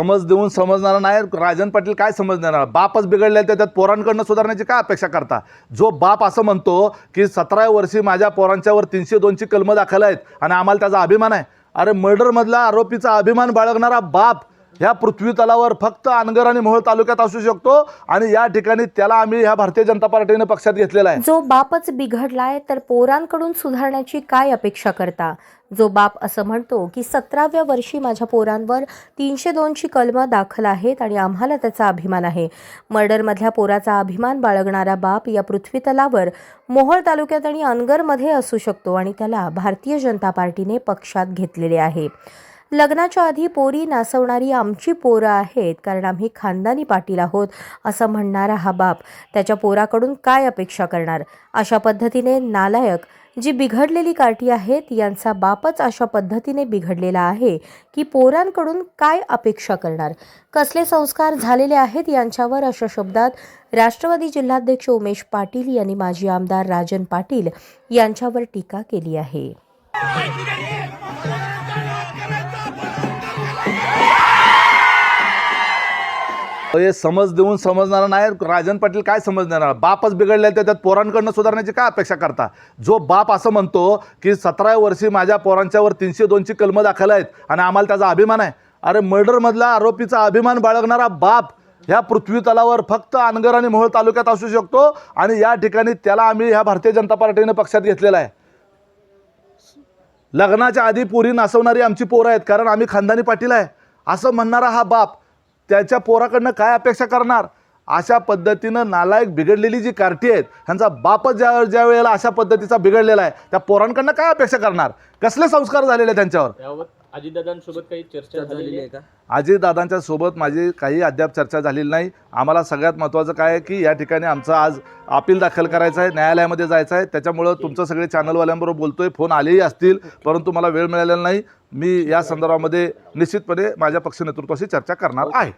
समज देऊन समजणारा नाही राजन पाटील काय समजणार? बापच बिघडले तर त्यात पोरांकडनं सुधारण्याची काय अपेक्षा करता? जो बाप असं म्हणतो की सतरा वर्षी माझ्या पोरांच्यावर तीनशे दोनची कलमं दाखल आहेत आणि आम्हाला त्याचा अभिमान आहे. अरे मर्डरमधला आरोपीचा अभिमान बाळगणारा बाप ह्या पृथ्वी तलावर फक्त अनगर आणि मोहोळ तालुक्यात असू शकतो आणि या ठिकाणी त्याला आम्ही ह्या भारतीय जनता पार्टीने पक्षात घेतलेला आहे. जो बापच बिघडलाय तर पोरांकडून सुधारण्याची काय अपेक्षा करता? जो बाप असं म्हणतो की सतराव्या वर्षी माझ्या पोरांवर तीनशे दोनची कलमं दाखल आहेत आणि आम्हाला त्याचा अभिमान आहे. मर्डरमधल्या पोराचा अभिमान बाळगणारा बाप या पृथ्वी तलावर मोहोळ तालुक्यात आणि अनगरमध्ये असू शकतो आणि त्याला भारतीय जनता पार्टीने पक्षात घेतलेले आहे. लग्नाच्या आधी पोरी नाचवणारी आमची पोरं आहेत कारण आम्ही खानदानी पाटील आहोत असं म्हणणारा हा बाप त्याच्या पोराकडून काय अपेक्षा करणार? अशा पद्धतीने नालायक जी बिघडलेली कार्टी आहेत यांचा बापच अशा पद्धतीने बिघडलेला आहे की पोरांकडून काय अपेक्षा करणार? कसले संस्कार झालेले आहेत यांच्यावर? अशा शब्दात राष्ट्रवादी जिल्हाध्यक्ष उमेश पाटील यांनी माजी आमदार राजन पाटील यांच्यावर टीका केली आहे. हे समज देऊन समजणारा नाही राजन पाटील काय समजणार? बापच बिघडले तर त्यात पोरांकडनं सुधारण्याची काय अपेक्षा करता? जो बाप असं म्हणतो की सतरा वर्षी माझ्या पोरांच्यावर तीनशे दोनची कलमं दाखल आहेत आणि आम्हाला त्याचा अभिमान आहे. अरे मर्डरमधला आरोपीचा अभिमान बाळगणारा बाप ह्या पृथ्वी तलावर फक्त अनगर आणि मोहोळ तालुक्यात असू शकतो आणि या ठिकाणी त्याला आम्ही ह्या भारतीय जनता पार्टीने पक्षात घेतलेला आहे. लग्नाच्या आधी पोरी नासवणारी आमची पोरं आहेत कारण आम्ही खानदानी पाटील आहे. असं म्हणणारा हा बाप त्याच्या पोराकडनं काय अपेक्षा करणार? अशा पद्धतीनं नालायक बिघडलेली जी कार्टी आहेत ह्यांचा बापच ज्या ज्या वेळेला अशा पद्धतीचा बिघडलेला आहे त्या पोरांकडनं काय अपेक्षा करणार? कसले संस्कार झालेले आहेत त्यांच्यावर? अजितदादांसोबत काही चर्चा झालेली आहे का? अजितदादांच्या सोबत माझी काही अद्याप चर्चा झालेली नाही. आम्हाला सगळ्यात महत्त्वाचं काय आहे की या ठिकाणी आमचं आज अपील दाखल करायचं आहे न्यायालयामध्ये जायचं आहे. त्याच्यामुळं तुमचं सगळे चॅनलवाल्यांबरोबर बोलतोय फोन आलेही असतील परंतु मला वेळ मिळालेला नाही. मी या संदर्भामध्ये निश्चितपणे माझ्या पक्ष नेतृत्वाशी चर्चा करणार आहे.